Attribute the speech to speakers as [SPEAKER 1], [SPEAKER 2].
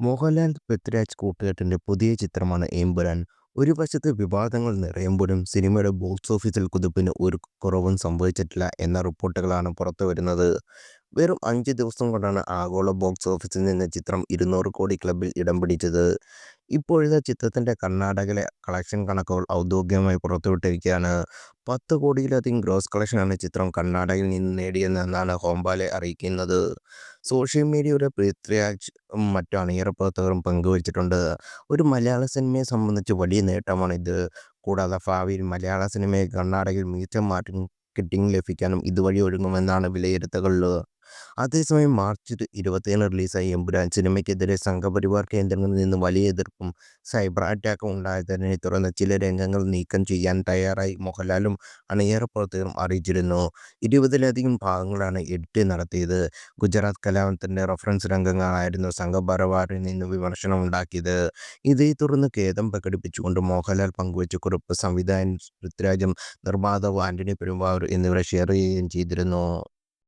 [SPEAKER 1] മോഹൻലാൽ പൃഥ്വിരാജ് കൂട്ടുകെട്ടിന്റെ പുതിയ ചിത്രമാണ് എമ്പുരാൻ. ഒരു വശത്ത് വിവാദങ്ങൾ നിറയുമ്പോഴും സിനിമയുടെ ബോക്സ് ഓഫീസിൽ കുതിപ്പിന് ഒരു കുറവും സംഭവിച്ചിട്ടില്ല എന്ന റിപ്പോർട്ടുകളാണ് പുറത്തുവരുന്നത്. വെറും അഞ്ച് ദിവസം കൊണ്ടാണ് ആഗോള ബോക്സ് ഓഫീസിൽ നിന്ന് ചിത്രം ഇരുന്നൂറ് കോടി ക്ലബിൽ ഇടം പിടിച്ചത്. ഇപ്പോഴത്തെ ചിത്രത്തിന്റെ കർണാടകയിലെ കളക്ഷൻ കണക്കുകൾ ഔദ്യോഗികമായി പുറത്തുവിട്ടിരിക്കുകയാണ്. പത്ത് കോടിയിലധികം ഗ്രോസ് കളക്ഷനാണ് ചിത്രം കർണാടകയിൽ നിന്ന് നേടിയതെന്നാണ് ഹോംബാലെ അറിയിക്കുന്നത്. സോഷ്യൽ മീഡിയയുടെ പൃഥ്വിരാജും മറ്റു അണിയറ പ്രവർത്തകരും പങ്കുവച്ചിട്ടുണ്ട്. ഒരു മലയാള സിനിമയെ സംബന്ധിച്ച് വലിയ നേട്ടമാണിത്. കൂടാതെ ഭാവിയിൽ മലയാള സിനിമയെ കർണാടകയിൽ മികച്ച മാർക്കറ്റിംഗ് ലഭിക്കാനും ഇതുവഴി ഒരുങ്ങുമെന്നാണ് വിലയിരുത്തലുകൾ. അതേസമയം മാർച്ച് ഇരുപത്തിയേഴ് റിലീസായ എമ്പുരാൻ സിനിമയ്ക്കെതിരെ സംഘപരിവാർ കേന്ദ്രങ്ങളിൽ നിന്ന് വലിയ എതിർപ്പും സൈബർ അറ്റാക്കും ഉണ്ടായതിനെ തുടർന്ന് ചില രംഗങ്ങൾ നീക്കം ചെയ്യാൻ തയ്യാറായി മോഹൻലാലും അണിയറ പ്രവർത്തകരും അറിയിച്ചിരുന്നു. ഇരുപതിലധികം ഭാഗങ്ങളാണ് എഡിറ്റ് നടത്തിയത്. ഗുജറാത്ത് കലാപത്തിന്റെ റഫറൻസ് രംഗങ്ങളായിരുന്നു സംഘപരിവാറിൽ നിന്ന് വിമർശനമുണ്ടാക്കിയത്. ഇതേത്തുടർന്ന് ഖേദം പ്രകടിപ്പിച്ചുകൊണ്ട് മോഹൻലാൽ പങ്കുവച്ച കുറിപ്പ് സംവിധായകൻ പൃഥ്വിരാജും നിർമ്മാതാവ് ആന്റണി പെരുമ്പാവൂർ എന്നിവരെ ഷെയർ ചെയ്യുകയും ചെയ്തിരുന്നു.